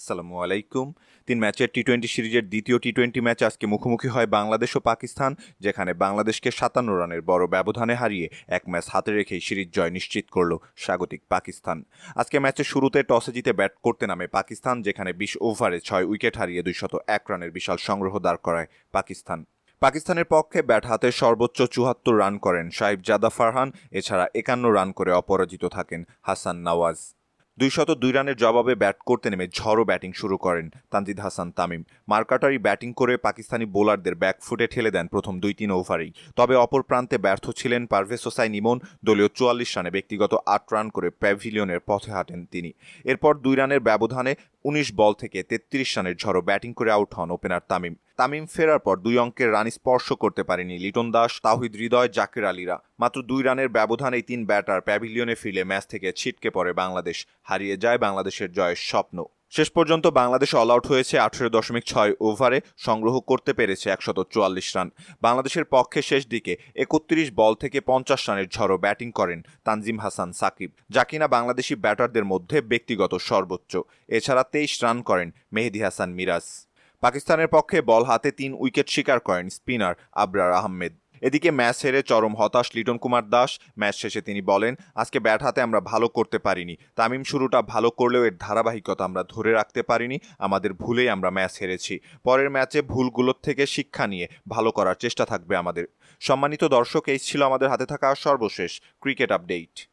আসসালামু আলাইকুম। তিন ম্যাচের টি টোয়েন্টি সিরিজের দ্বিতীয় টি টোয়েন্টি ম্যাচ আজকে মুখোমুখি হয় বাংলাদেশ ও পাকিস্তান, যেখানে বাংলাদেশকে সাতান্ন রানের বড় ব্যবধানে হারিয়ে এক ম্যাচ হাতে রেখেই সিরিজ জয় নিশ্চিত করল স্বাগতিক পাকিস্তান। আজকে ম্যাচের শুরুতে টসে জিতে ব্যাট করতে নামে পাকিস্তান, যেখানে বিশ ওভারে ছয় উইকেট হারিয়ে দুইশত এক রানের বিশাল সংগ্রহ দাঁড় করায় পাকিস্তান। পাকিস্তানের পক্ষে ব্যাট হাতে সর্বোচ্চ চুয়াত্তর রান করেন সাইফ জাদা ফারহান, এছাড়া একান্ন রান করে অপরাজিত থাকেন হাসান নওয়াজ। দুইশত দুই রানের জবাবে ব্যাট করতে নেমে ঝড়ো ব্যাটিং শুরু করেন তানজিদ হাসান তামিম। মার্কাটারি ব্যাটিং করে পাকিস্তানি বোলারদের ব্যাকফুটে ঠেলে দেন প্রথম দুই তিন ওভারেই। তবে অপর প্রান্তে ব্যর্থ ছিলেন পারভেজ হোসাইন ইমন, দলীয় চুয়াল্লিশ রানে ব্যক্তিগত আট রান করে প্যাভিলিয়নের পথে হাঁটেন তিনি। এরপর দুই রানের ব্যবধানে উনিশ বল থেকে তেত্রিশ রানের ঝড়ো ব্যাটিং করে আউট হন ওপেনার তামিম। তামিম ফেরার পর দুই অঙ্কের রান স্পর্শ করতে পারেনি লিটন দাস তাহিদ হৃদয়, জাকির আলীরা। মাত্র দুই রানের ব্যবধান এই তিন ব্যাটার প্যাভিলিয়নে ফিরে ম্যাচ থেকে ছিটকে পড়ে বাংলাদেশ। হারিয়ে যায় বাংলাদেশের জয়ের স্বপ্ন। শেষ পর্যন্ত বাংলাদেশ অল আউট হয়েছে আঠেরো দশমিক ছয় ওভারে সংগ্রহ করতে পেরেছে একশত চুয়াল্লিশ রান। বাংলাদেশের পক্ষে শেষ দিকে একত্রিশ বল থেকে পঞ্চাশ রানের ঝড়ো ব্যাটিং করেন তানজিম হাসান সাকিব, যা কিনা বাংলাদেশি ব্যাটারদের মধ্যে ব্যক্তিগত সর্বোচ্চ। এছাড়া তেইশ রান করেন মেহেদি হাসান মিরাজ। পাকিস্তানের পক্ষে বল হাতে তিন উইকেট শিকার করেন স্পিনার আবরার আহমেদ। এদিকে ম্যাচ হেরে চরম হতাশ লিটন কুমার দাস। ম্যাচ শেষে তিনি বলেন, আজকে ব্যাট হাতে আমরা ভালো করতে পারিনি। তামিম শুরুটা ভালো করলেও এর ধারাবাহিকতা আমরা ধরে রাখতে পারিনি। আমাদের ভুলেই আমরা ম্যাচ হেরেছি। পরের ম্যাচে ভুলগুলোর থেকে শিক্ষা নিয়ে ভালো করার চেষ্টা থাকবে আমাদের। সম্মানিত দর্শক, এই ছিল আমাদের হাতে থাকা সর্বশেষ ক্রিকেট আপডেট।